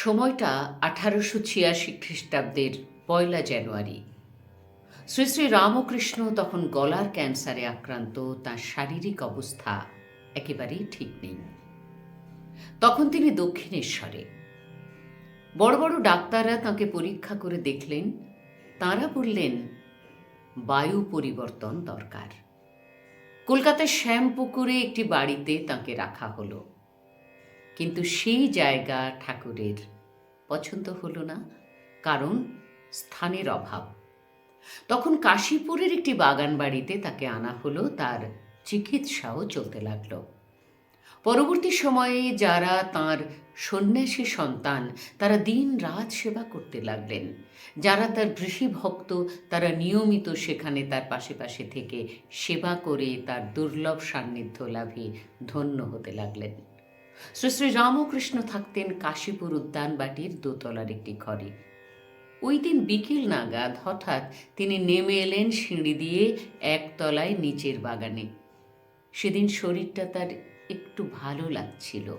সময়টা আঠারোশো ছিয়াশি খ্রিস্টাব্দের পয়লা জানুয়ারি। শ্রী শ্রী রামকৃষ্ণ তখন গলার ক্যান্সারে আক্রান্ত, তার শারীরিক অবস্থা একেবারেই ঠিক নেই। তখন তিনি দক্ষিণেশ্বরে। বড় বড় ডাক্তাররা তাকে পরীক্ষা করে দেখলেন, তাঁরা বললেন, বায়ু পরিবর্তন দরকার। কলকাতার শ্যামপুকুরে একটি বাড়িতে তাকে রাখা হলো। কিন্তু সেই জায়গা ঠাকুরের পছন্দ হলো না, কারণ স্থানের অভাব। তখন কাশীপুরের একটি বাগান বাড়িতে তাকে আনা হলো, তার চিকিৎসাও চলতে লাগল। পরবর্তী সময়ে যারা তার সন্ন্যাসী সন্তান, তারা দিন রাত সেবা করতে লাগলেন। যারা তার গৃহী ভক্ত, তারা নিয়মিত সেখানে তার পাশে পাশে থেকে সেবা করে তার দুর্লভ সান্নিধ্য লাভে ধন্য হতে লাগলেন। শ্রী শ্রী রামকৃষ্ণ থাকতেন কাশীপুর উদ্যানবাটির দোতলার একটি ঘরে। ওই দিন বিকেল নাগাদ হঠাৎ তিনি নেমে এলেন সিঁড়ি দিয়ে একতলায় নিচের বাগানে। সেদিন শরীরটা তার একটু ভালো লাগছিল।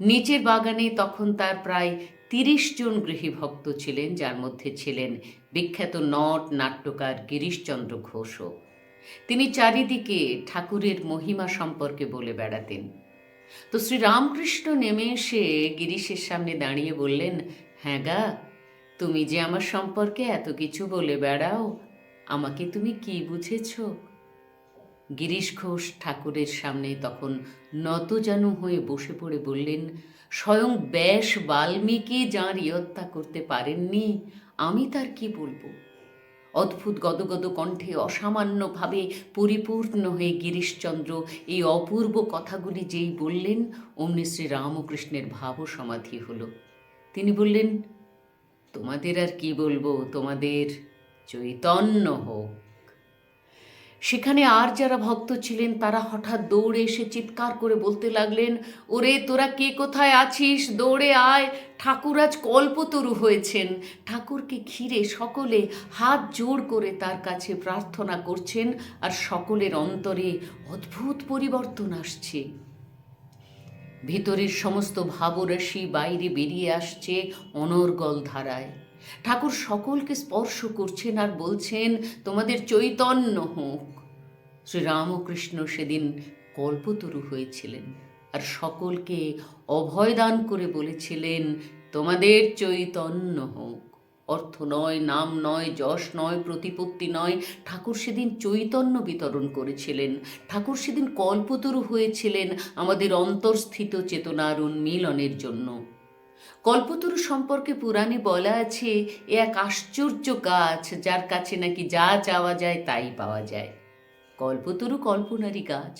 নিচের বাগানে তখন তার প্রায় তিরিশ জন গৃহী ভক্ত ছিলেন, যার মধ্যে ছিলেন বিখ্যাত নট নাট্যকার গিরিশচন্দ্র ঘোষও। তিনি চারিদিকে ঠাকুরের মহিমা সম্পর্কে বলে বেড়াতেন। তো শ্রী রামকৃষ্ণ নেমে এসে গিরিশের সামনে দাঁড়িয়ে বললেন হ্যাঁ গা, তুমি যে আমার সম্পর্কে এত কিছু বলে বেড়াও, আমাকে তুমি কি বুঝেছ? গিরিশ ঘোষ ঠাকুরের সামনে তখন নতজানু হয়ে বসে পড়ে বললেন, স্বয়ং ব্যাস বাল্মীকি যাঁর ইয়ত্তা করতে পারেননি, আমি তার কি বলব? অদ্ভুত গদগদ কণ্ঠে অসামান্যভাবে পরিপূর্ণ হয়ে গিরিশচন্দ্র এই অপূর্ব কথাগুলি যেই বললেন, অমনি শ্রী রামকৃষ্ণের ভাব সমাধি হলো। তিনি বললেন, তোমাদের আর কি বলব? তোমাদের চৈতন্য হোক। সেখানে আর যারা ভক্ত ছিলেন, তারা হঠাৎ দৌড়ে এসে চিৎকার করে বলতে লাগলেন, ওরে, তোরা কে কোথায় আছিস? দৌড়ে আয়। ঠাকুর আজ কল্পতরু হয়েছেন। ঠাকুরকে ঘিরে সকলে হাত জোর করে তার কাছে প্রার্থনা করছেন আর সকলের অন্তরে অদ্ভুত পরিবর্তন আসছে। ভিতরের সমস্ত ভাবরাশি বাইরে বেরিয়ে আসছে অনর্গল ধারায়। ঠাকুর সকলকে স্পর্শ করছেন আর বলছেন, তোমাদের চৈতন্য হোক। শ্রীরামকৃষ্ণ সেদিন কল্পতরু হয়েছিলেন আর সকলকে অভয়দান করে বলেছিলেন, তোমাদের চৈতন্য হোক। অর্থ নয়, নাম নয়, যশ নয়, প্রতিপত্তি নয়। ঠাকুর সেদিন চৈতন্য বিতরণ করেছিলেন। ঠাকুর সেদিন কল্পতরু হয়েছিলেন আমাদের অন্তর্স্থিত চেতনার উন্মিলনের জন্য। কল্পতরু সম্পর্কে পুরাণে বলা আছে, এ এক আশ্চর্য গাছ যার কাছে নাকি যা চাওয়া যায় তাই পাওয়া যায়। কল্পতরু কল্পনারই গাছ।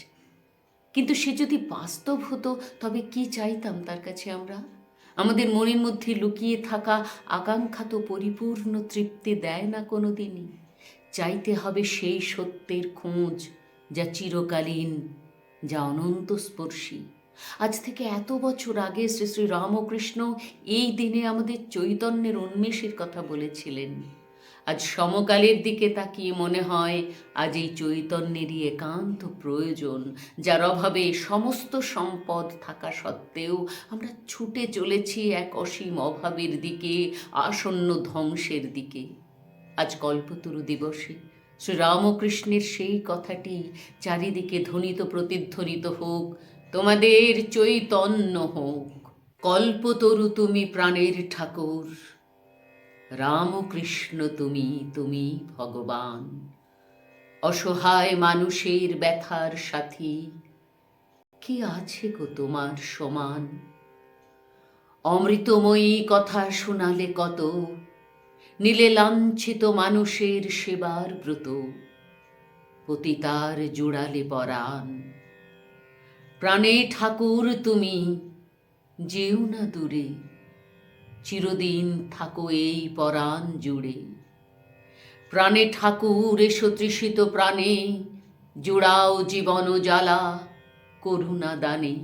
কিন্তু সে যদি বাস্তব হতো, তবে কি চাইতাম তার কাছে আমরা? আমাদের মনের মধ্যে লুকিয়ে থাকা আকাঙ্ক্ষা তো পরিপূর্ণ তৃপ্তি দেয় না কোনো দিনই চাইতে হবে সেই সত্যের খোঁজ, যা চিরকালীন, যা অনন্ত স্পর্শী আজ থেকে এত বছর আগে শ্রী শ্রী রামকৃষ্ণ এই দিনে আমাদের চৈতন্যের উন্মেষের কথা বলেছিলেন। আজ সমকালের দিকে তাকিয়ে মনে হয় আজ এই চৈতন্যেরই একান্ত প্রয়োজন, যার অভাবে সমস্ত সম্পদ থাকা সত্ত্বেও আমরা ছুটে চলেছি এক অসীম অভাবের দিকে, আসন্ন ধ্বংসের দিকে। আজ কল্পতরু দিবসে শ্রীরামকৃষ্ণের সেই কথাটি চারিদিকে ধ্বনিত প্রতিধ্বনিত হোক, তোমাদের চৈতন্য হোক। কল্পতরু তুমি প্রাণের ঠাকুর। রামকৃষ্ণ তুমি তুমি ভগবান। অসহায় মানুষের ব্যথার সাথী, কি আছে গো তোমার সমান? অমৃতময়ী কথা শোনালে কত, নীলে লাঞ্ছিত মানুষের সেবার ব্রত, পতিতার জোড়ালে পরাণ। প্রাণে ঠাকুর তুমি, যেও না দূরে চিরদিন থাকো এই পরাণ জুড়ে। প্রাণে ঠাকুর, এসো তৃষিত প্রাণে, জোড়াও জীবন জ্বালা করুণা দানে।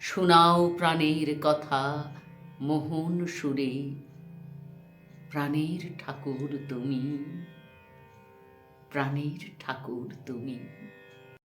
শোনাও প্রাণের কথা মোহন সুরে, প্রাণের ঠাকুর তুমি, প্রাণের ঠাকুর তুমি।